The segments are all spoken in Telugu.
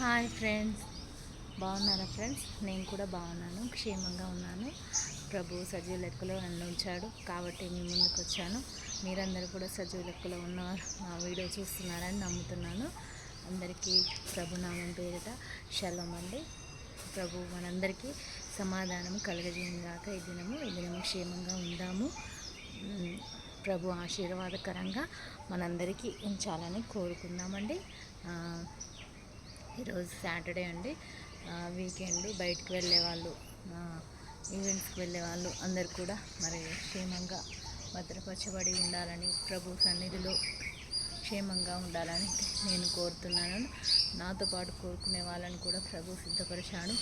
Hi friends. బాగున్నారా ఫ్రెండ్స్? నేను కూడా బాగున్నాను క్షేమంగా ఉన్నాను. ప్రభు సజీవ లెక్కలో నన్ను ఉంచాడు కాబట్టి మీ ముందుకు వచ్చాను. మీరందరూ కూడా సజీవ లెక్కలో ఉన్నవారు నా వీడియో చూస్తున్నారని నమ్ముతున్నాను. అందరికీ ప్రభు నామం పేరిట శలం అండి. ప్రభు మనందరికీ సమాధానం కలగజేయగాక ఈ దినము ఈ దినము క్షేమంగా ఉందాము. ప్రభు ఆశీర్వాదకరంగా మనందరికీ ఉంచాలని కోరుకుందామండి. ఈరోజు సాటర్డే అండి. వీకెండ్ బయటకు వెళ్ళే వాళ్ళు ఈవెంట్స్కి వెళ్ళే వాళ్ళు అందరు కూడా మరి క్షేమంగా భద్రపరచబడి ఉండాలని ప్రభు సన్నిధిలో క్షేమంగా ఉండాలని నేను కోరుతున్నాను. నాతో పాటు కోరుకునే వాళ్ళని కూడా ప్రభు సిద్ధపరిచాడు.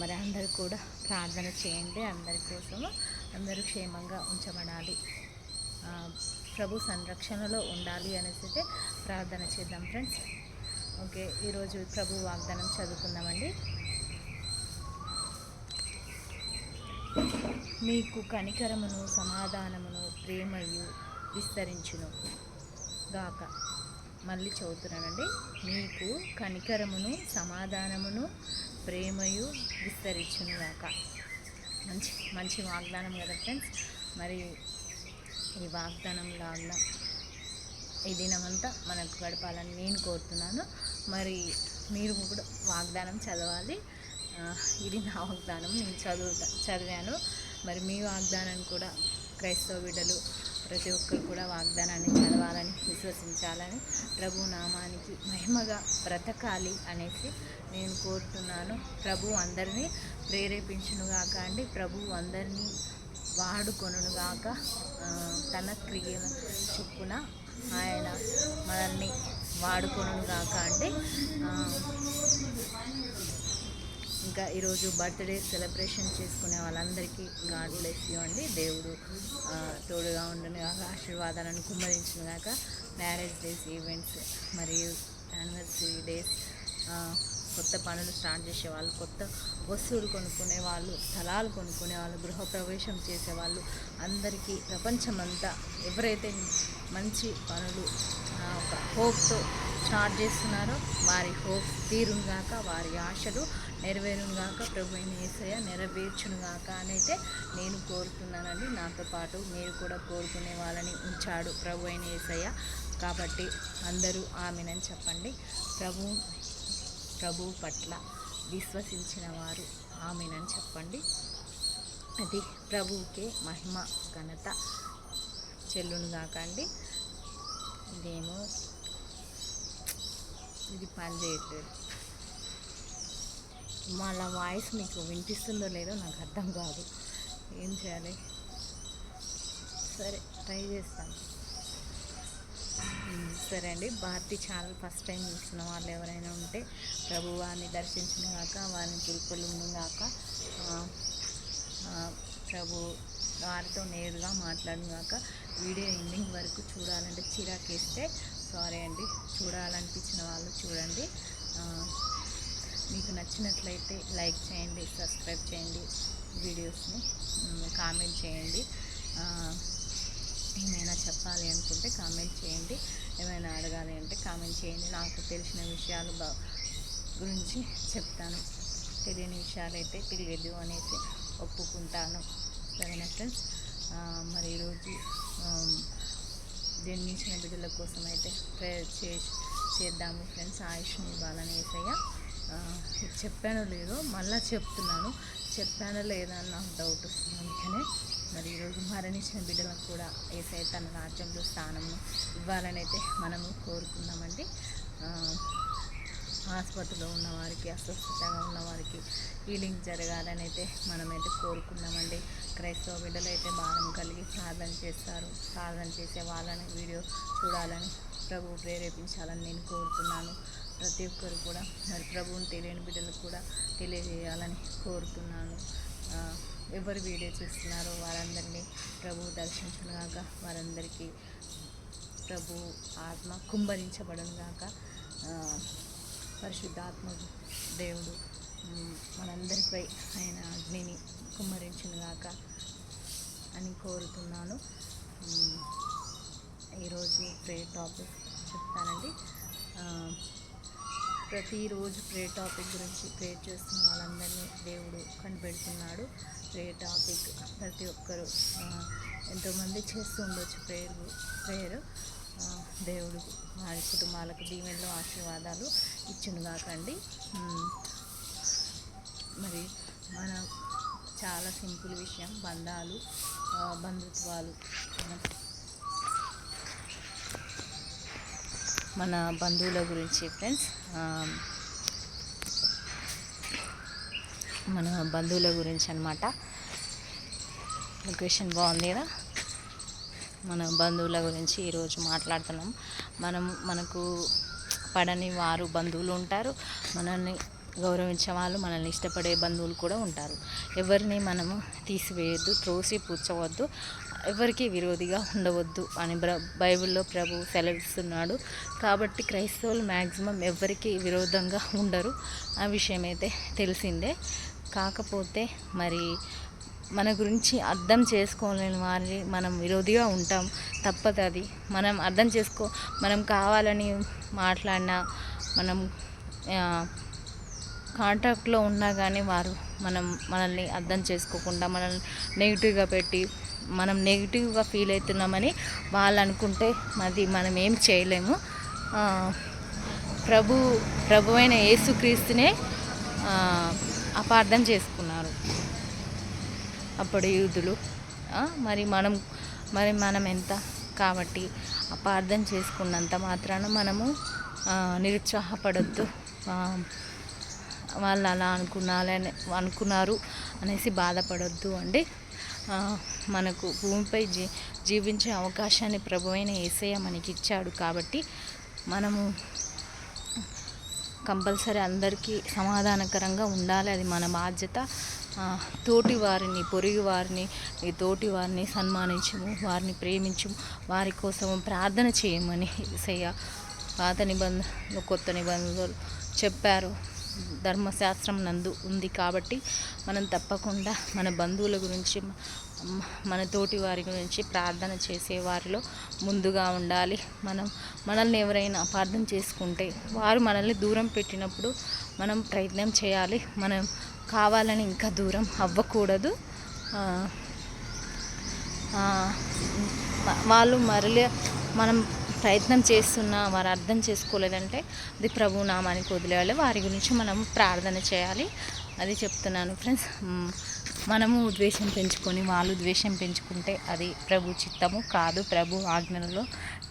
మరి అందరూ కూడా ప్రార్థన చేయండి అందరి కోసము. అందరూ క్షేమంగా ఉంచబడాలి. ప్రభు సంరక్షణలో ఉండాలి అనేసి ప్రార్థన చేద్దాం ఫ్రెండ్స్. ఓకే ఈరోజు ప్రభు వాగ్దానం చదువుకుందామండి. మీకు కనికరమును సమాధానమును ప్రేమయు విస్తరించును గాక. మళ్ళీ చదువుతున్నానండి. మీకు కనికరమును సమాధానమును ప్రేమయు విస్తరించును గాక. మంచి మంచి వాగ్దానం కదా ఫ్రెండ్స్. మరి ఈ వాగ్దానం లాగా ఈ దినమంతా మనకు గడపాలని నేను కోరుతున్నాను. మరి మీరు కూడా వాగ్దానం చదవాలి. ఇది నా వాగ్దానం. నేను చదువుతా చదివాను. మరి మీ వాగ్దానాన్ని కూడా క్రైస్తవ బిడ్డలు ప్రతి ఒక్కరు కూడా వాగ్దానాన్ని చదవాలని విశ్వసించాలని ప్రభు నామానికి మహిమగా బ్రతకాలి అనేసి నేను కోరుతున్నాను. ప్రభు అందరినీ ప్రేరేపించునుగాక అండి. ప్రభు అందరినీ వాడుకొనుగాక తన క్రియల చొప్పున ఆయన మనల్ని వాడుకోను కాక అంటే ఇంకా ఈరోజు బర్త్డే సెలబ్రేషన్ చేసుకునే వాళ్ళందరికీ గాడ్ బ్లెస్ యూ అండి. దేవుడు తోడుగా ఉండను. కాక ఆశీర్వాదాలను కుమ్మరించిన కాక మ్యారేజ్ డేస్ ఈవెంట్స్ మరియు యానివర్సరీ డేస్ కొత్త పనులు స్టార్ట్ చేసే వాళ్ళు కొత్త వస్తువులు కొనుక్కునే వాళ్ళు స్థలాలు కొనుక్కునే వాళ్ళు గృహప్రవేశం చేసే వాళ్ళు అందరికీ ప్రపంచమంతా ఎవరైతే మంచి పనులు ఒక హోప్తో స్టార్ట్ చేస్తున్నారో. వారి హోప్ తీరుగాక వారి ఆశలు నెరవేరుగాక ప్రభు అయిన నెరవేర్చును నెరవేర్చునుగాక అని అయితే నేను కోరుతున్నానండి. నాతో పాటు మీరు కూడా కోరుకునే వాళ్ళని ఉంచాడు ప్రభు అయిన ఏసయ్య. కాబట్టి అందరూ ఆమెనని చెప్పండి. ప్రభు ప్రభు పట్ల విశ్వసించిన వారు ఆమెనని చెప్పండి. అది ప్రభువుకే మహిమ ఘనత చెల్లును కాకండి ఇదేమో ఇది పని చేయట్లేదు. వాళ్ళ వాయిస్ మీకు వినిపిస్తుందో లేదో నాకు అర్థం కాదు. ఏం చేయాలి? సరే ట్రై చేస్తాను. సరే అండి. భారతి ఛానల్ ఫస్ట్ టైం చూసిన వాళ్ళు ఎవరైనా ఉంటే ప్రభు వారిని దర్శించిన కాక వారిని పిలుపులు కాక ప్రభు వారితో నేరుగా మాట్లాడినాక వీడియో ఎండింగ్ వరకు చూడాలంటే చిరాకేస్తే సారీ అండి. చూడాలనిపించిన వాళ్ళు చూడండి. మీకు నచ్చినట్లయితే లైక్ చేయండి సబ్స్క్రైబ్ చేయండి వీడియోస్ని కామెంట్ చేయండి. ఏమైనా చెప్పాలి అనుకుంటే కామెంట్ చేయండి. ఏమైనా అడగాలి అంటే కామెంట్ చేయండి. నాకు తెలిసిన విషయాలు గురించి చెప్తాను. తెలియని విషయాలు అయితే తెలియదు అనేసి ఒప్పుకుంటాను. సరేనా ఫ్రెండ్స్ మరి ఈరోజు జన్మించిన బిడ్డల కోసం అయితే ప్రేయర్ చే చేద్దాము ఫ్రెండ్స్. ఆయుష్ని ఇవ్వాలని ఏసయ్య చెప్పానో లేదో మళ్ళీ చెప్తున్నాను. చెప్పానో లేదా అని నాకు డౌట్ వస్తుంది. అందుకనే మరి ఈరోజు మరణించిన బిడ్డలకు కూడా ఏసై తన రాజ్యంలో స్థానము ఇవ్వాలని అయితే మనము కోరుకుందామండి. ఆసుపత్రిలో ఉన్నవారికి అస్వస్థతంగా అస్వస్థతగా హీలింగ్ జరగాలని అయితే మనమైతే కోరుకున్నామండి. క్రైస్తవ బిడ్డలు అయితే భారం కలిగి ప్రార్థన చేస్తారు. ప్రార్థన చేసే వాళ్ళని వీడియో చూడాలని ప్రభు ప్రేరేపించాలని నేను కోరుతున్నాను. ప్రతి ఒక్కరు కూడా మరి ప్రభువుని తెలియని బిడ్డలకు కూడా తెలియజేయాలని కోరుతున్నాను. ఎవరు వీడియో చూస్తున్నారో వారందరినీ ప్రభు దర్శించుగాక వారందరికీ ప్రభు ఆత్మ కుంభరించబడును గాక. పరిశుద్ధాత్మ దేవుడు. మనందరిపై ఆయన అగ్నిని కుమ్మరించినగాక అని కోరుతున్నాను. ఈరోజు ప్రే టాపిక్ చెప్తానండి. ప్రతిరోజు ప్రే టాపిక్ గురించి ప్రే చేస్తున్న వాళ్ళందరినీ దేవుడు కనిపెడుతున్నాడు. ప్రే టాపిక్ ప్రతి ఒక్కరు ఎంతోమంది చేస్తూ ఉండొచ్చు ప్రేయర్ ప్రేయర్ దేవుడు వారి కుటుంబాలకు దీవెనలు ఆశీర్వాదాలు ఇచ్చునుగాకండి కాకండి మరి మన చాలా సింపుల్ విషయం బంధాలు బంధుత్వాలు. మన మన బంధువుల గురించి ఫ్రెండ్స్ మన బంధువుల గురించి అనమాట లొకేషన్ బాగుంది కదా? మన బంధువుల గురించి ఈరోజు మాట్లాడుతున్నాం. మనం మనకు పడని వారు బంధువులు ఉంటారు. మనల్ని గౌరవించే వాళ్ళు మనల్ని ఇష్టపడే బంధువులు కూడా ఉంటారు. ఎవరిని మనము తీసివేయద్దు త్రోసి పూడ్చవద్దు ఎవరికి విరోధిగా ఉండవద్దు అని బ్ర బైబిల్లో ప్రభు సెలవిస్తున్నాడు. కాబట్టి క్రైస్తవులు మ్యాక్సిమం ఎవరికి విరోధంగా ఉండరు. ఆ విషయం అయితే తెలిసిందే. కాకపోతే మరి మన గురించి అర్థం చేసుకోలేని వారిని మనం విరోధిగా ఉంటాం. తప్పదు అది. మనం అర్థం చేసుకో మనం కావాలని మాట్లాడినా మనం కాంటాక్ట్లో ఉన్నా కానీ వారు మనం మనల్ని అర్థం చేసుకోకుండా మనల్ని నెగిటివ్గా పెట్టి మనం నెగిటివ్గా ఫీల్ అవుతున్నామని వాళ్ళు అనుకుంటే అది మనం ఏం చేయలేము. ప్రభు ప్రభు అయిన యేసుక్రీస్తునే అపార్థం చేసుకున్నాం అప్పుడు యూదులు మరి మనం మరి మనం ఎంత? కాబట్టి అపార్థం చేసుకున్నంత మాత్రాన మనము నిరుత్సాహపడద్దు. వాళ్ళు అలా అనుకున్నారని అనుకున్నారు అనేసి బాధపడొద్దు అండి. మనకు భూమిపై జీ జీవించే అవకాశాన్ని ప్రభువైన ఏసయ్య మనకి ఇచ్చాడు కాబట్టి మనము కంపల్సరీ అందరికీ సమాధానకరంగా ఉండాలి. అది మన బాధ్యత. తోటి వారిని పొరుగు వారిని ఈ తోటి వారిని సన్మానించము వారిని ప్రేమించము వారి కోసం ప్రార్థన చేయమని ఏసయ్య పాత నిబంధనలు కొత్త నిబంధనలు చెప్పారు. ధర్మశాస్త్రం నందు ఉంది కాబట్టి మనం తప్పకుండా మన బంధువుల గురించి మన తోటి వారి గురించి ప్రార్థన చేసే వారిలో ముందుగా ఉండాలి. మనం మనల్ని ఎవరైనా అపార్థం చేసుకుంటే వారు మనల్ని దూరం పెట్టినప్పుడు మనం ప్రయత్నం చేయాలి. మనం కావాలని ఇంకా దూరం అవ్వకూడదు. వాళ్ళు మరలి మనం ప్రయత్నం చేస్తున్నా వారు అర్థం చేసుకోలేదంటే అది ప్రభు నామానికి వదిలేయాలి. వారి గురించి మనం ప్రార్థన చేయాలి. అది చెప్తున్నాను ఫ్రెండ్స్ మనము ద్వేషం పెంచుకొని వాళ్ళు ద్వేషం పెంచుకుంటే అది ప్రభు చిత్తము కాదు. ప్రభు ఆజ్ఞలలో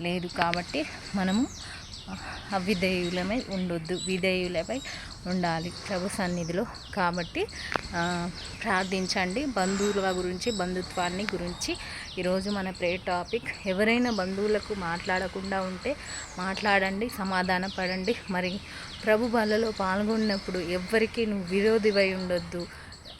లేదు కాబట్టి మనము అవిధేయులమై ఉండొద్దు విధేయులపై ఉండాలి ప్రభు సన్నిధిలో. కాబట్టి ప్రార్థించండి. బంధువుల గురించి బంధుత్వాన్ని గురించి ఈరోజు మన ప్రే టాపిక్ ఎవరైనా బంధువులకు మాట్లాడకుండా ఉంటే మాట్లాడండి సమాధాన పడండి. మరి ప్రభు బలలో పాల్గొన్నప్పుడు ఎవ్వరికీ నువ్వు విరోధివై ఉండొద్దు.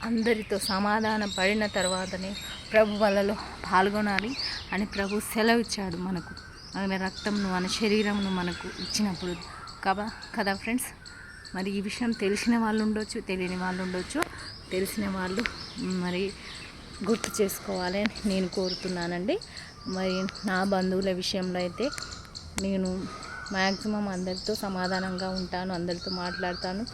అందరితో సమాధాన పడిన తర్వాతనే ప్రభు వలలో పాల్గొనాలి అని ప్రభు సెలవిచ్చాడు మనకు. ఆయన రక్తంను మన శరీరంను మనకు ఇచ్చినప్పుడు. కదా కదా ఫ్రెండ్స్? మరి ఈ విషయం తెలిసిన వాళ్ళు ఉండొచ్చు తెలియని వాళ్ళు ఉండొచ్చు. తెలిసిన వాళ్ళు మరి గుర్తు చేసుకోవాలి అని నేను కోరుతున్నానండి. మరి నా బంధువుల విషయంలో అయితే నేను మ్యాక్సిమం అందరితో సమాధానంగా ఉంటాను అందరితో మాట్లాడతాను.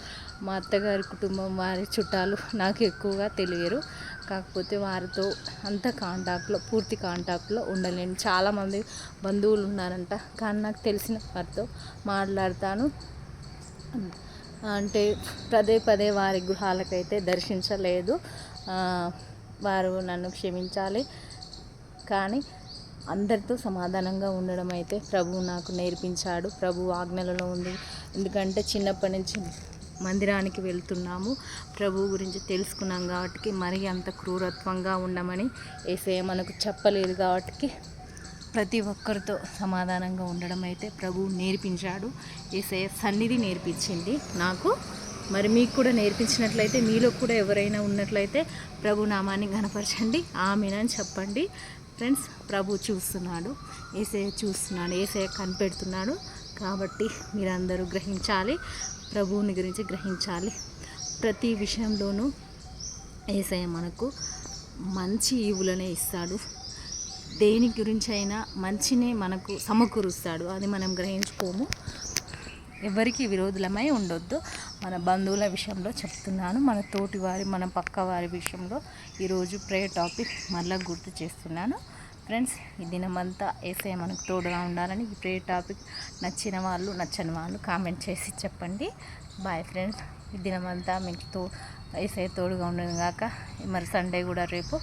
మా అత్తగారి కుటుంబం వారి చుట్టాలు నాకు ఎక్కువగా తెలియరు. కాకపోతే వారితో అంత కాంటాక్ట్లో పూర్తి కాంటాక్ట్లో ఉండలేను. చాలామంది బంధువులు ఉన్నారంట. కానీ నాకు తెలిసిన వారితో మాట్లాడతాను. అంటే పదే పదే వారి గృహాలకైతే దర్శించలేదు. వారు నన్ను క్షమించాలి. కానీ అందరితో సమాధానంగా ఉండడం అయితే ప్రభు నాకు నేర్పించాడు. ప్రభు ఆజ్ఞలలో ఉంది. ఎందుకంటే చిన్నప్పటి నుంచి మందిరానికి వెళ్తున్నాము. ప్రభు గురించి తెలుసుకున్నాం కాబట్టి మరి అంత క్రూరత్వంగా ఉండమని ఏసయ్య మనకు చెప్పలేదు కాబట్టి ప్రతి ఒక్కరితో సమాధానంగా ఉండడం అయితే ప్రభు నేర్పించాడు. ఏసయ్య సన్నిధి నేర్పించింది నాకు. మరి మీకు కూడా నేర్పించినట్లయితే మీలో కూడా ఎవరైనా ఉన్నట్లయితే ప్రభు నామాన్ని గనపరచండి ఆమెనని చెప్పండి. ఫ్రెండ్స్ ప్రభు చూస్తున్నాడు ఏసే చూస్తున్నాడు ఏసే కనిపెడుతున్నాడు కాబట్టి మీరందరూ గ్రహించాలి. ప్రభువుని గురించి గ్రహించాలి. ప్రతి విషయంలోనూ ఏసయ్య మనకు మంచి ఈవులనే ఇస్తాడు. దేని గురించి అయినా మంచినే మనకు సమకూరుస్తాడు. అది మనం గ్రహించుకోము. ఎవరికి విరోధులమై ఉండొద్దు. మన బంధువుల విషయంలో చెప్తున్నాను. మన తోటి వారి మన పక్క వారి విషయంలో ఈరోజు ప్రే టాపిక్ మళ్ళీ గుర్తు చేస్తున్నాను. ఫ్రెండ్స్ ఈ దినమంతా ఏసే మనకు తోడుగా ఉండాలని ఈ టాపిక్ నచ్చిన వాళ్ళు నచ్చని వాళ్ళు కామెంట్ చేసి చెప్పండి. బాయ్ ఫ్రెండ్స్ ఈ దినమంతా మీకు తో ఏసే తోడుగా ఉండను కాక మరి సండే కూడా రేపు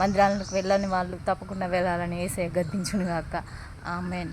మందిరాలకు వెళ్ళని వాళ్ళు తప్పకుండా వెళ్ళాలని ఏసే గద్దించును కాక ఆమెన్.